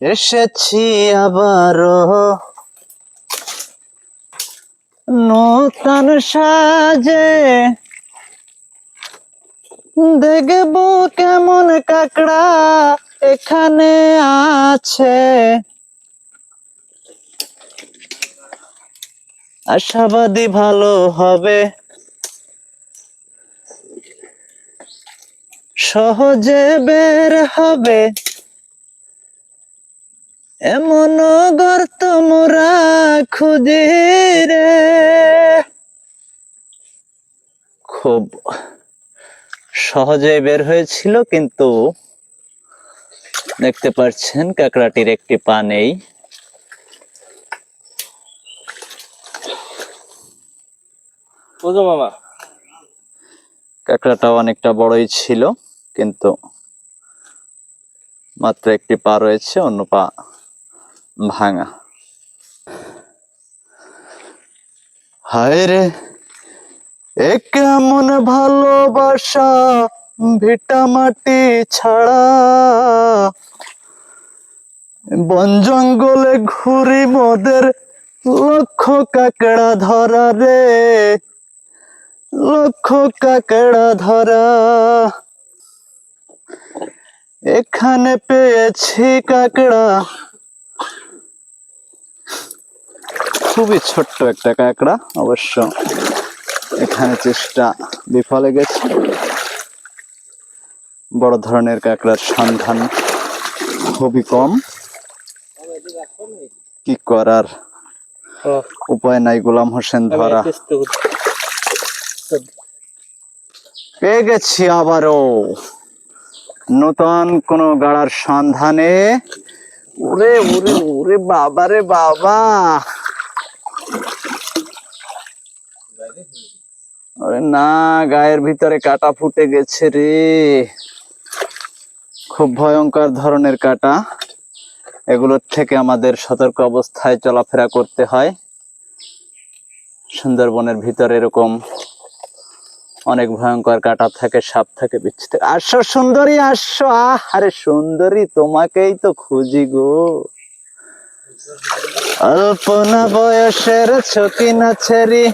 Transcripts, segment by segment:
এসেছি আবারও নূতন সাজে দেখব কেমন কাকড়া এখানে আছে। আশাবাদী ভালো হবে। সহজে বের হবে। এমন গর্ত মোরা খুঁজি রে। খুব সহজে বের হয়েছিল কিন্তু দেখতে পাচ্ছেন কাঁকড়াটির একটি পা নেই। মামা। কাঁকড়াটা অনেকটা বড়ই ছিল কিন্তু মাত্র একটি পা রয়েছে অন্য পা ভাঙা। হায় রে, এ কেমন ভালোবাসা ভিটা মাটি ছাড়া। বন জঙ্গলে ঘুরি মোদের লক্ষ কাকড়া ধরা রে। লক্ষ কাকড়া ধরা। এখানে পেয়েছি কাকড়া। খুবই ছোট্ট একটা কাঁকড়া অবশ্য এখানে চেষ্টা বিফলে গেছে। বড় ধরনের কাঁকড়ার সন্ধান খুবই কম। কি করার? উপায় নাই গোলাম হোসেন ধরা। পেয়ে গেছি আবারও। নতুন কোন গাড়ার সন্ধানে। ওরে ওরে ওরে বাবা রে বাবা। আরে না, গায়ের ভিতরে কাটা ফুটে গেছে রে। খুব ভয়ঙ্কর ধরনের কাটা। এগুলোর থেকে আমাদের সতর্ক অবস্থায় চলাফেরা করতে হয়। সুন্দরবনের ভিতরে এরকম অনেক ভয়ঙ্কর কাটা থাকে, সাপ থাকে বিচ্ছি থাকে আসো সুন্দরী, আসো। আহ, আরে সুন্দরী, তোমাকেই তো খুঁজি গো। অল্পনা বয়সের ছকি না ছেড়ি।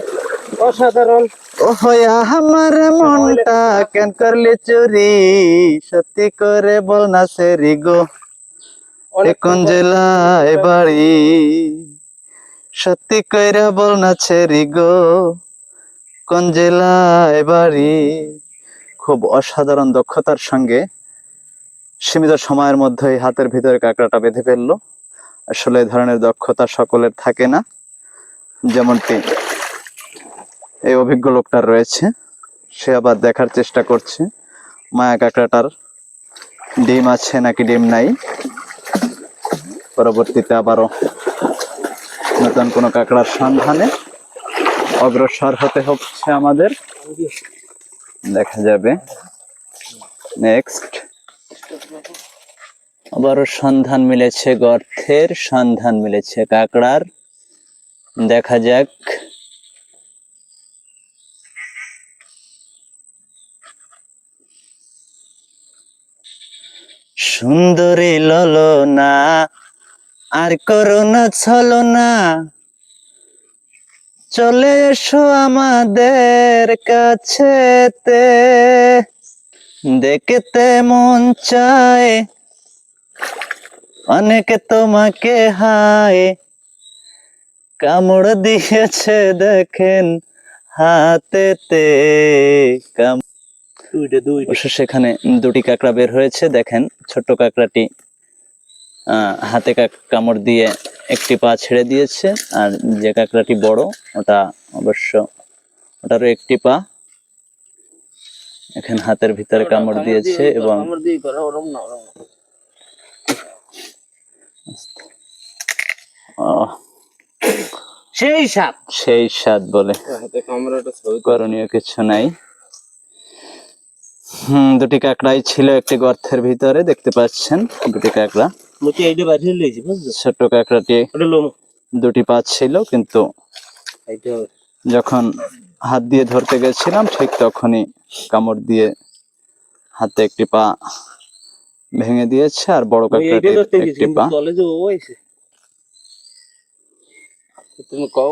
অসাধারণ। ও হয়া আমার মনটা কেন করলি চুরি? সত্যি করে বল না সেরি গো। এ কোন জেলায় বাড়ি। সত্যি কইরা বল না ছেড়ি গো। কোন জেলায় বাড়ি? খুব অসাধারণ দক্ষতার সঙ্গে সীমিত সময়ের মধ্যেই হাতের ভিতরে কাঁকড়াটা বেঁধে ফেলল। আসলে এই ধরনের দক্ষতা সকলের থাকে না। যেমনটি এই অভিজ্ঞ লোকটার রয়েছে। সে আবার দেখার চেষ্টা করছে। মায়া কাঁকড়াটার ডিম আছে নাকি ডিম নাই? পরবর্তীতে আবারও নতুন কোনো কাঁকড়ার সন্ধানে অগ্রসর হতে হচ্ছে আমাদের। দেখা যাবে। নেক্সট আবারও সন্ধান মিলেছে গর্থের সন্ধান মিলেছে কাঁকড়ার। দেখা যাক। সুন্দরী ললনা, আর করোনা ছলনা। চলে এসো আমাদের কাছেতে, দেখতে মন চায়। অনেকে তোমাকে হায়, কামড় দিয়েছে দেখেন হাতেতে, কাম সেখানে দুটি কাঁকড়া বের হয়েছে দেখেন ছোট্ট কাঁকড়াটি আহ, হাতে কামড় দিয়ে একটি পা ছেড়ে দিয়েছে আর যে কাঁকড়াটি বড় ওটা অবশ্য ওটারও একটি পা এখানে হাতের ভিতরে কামড় দিয়েছে এবং সেই সাপ। সেই স্বাদ বলে কামড়াটা করণীয় কিছু নাই। হুম দুটি কাঁকড়াই ছিল একটি গর্তের ভিতরে দেখতে পাচ্ছেন দুটি কাঁকড়া। ছোট্ট কাঁকড়াটি দুটি পা ছিল কিন্তু যখন হাত দিয়ে ধরতে গেছিলাম ঠিক তখনই কামড় দিয়ে হাতে একটি পা ভেঙে দিয়েছে আর বড় গেছি একটি পা তুমি কও।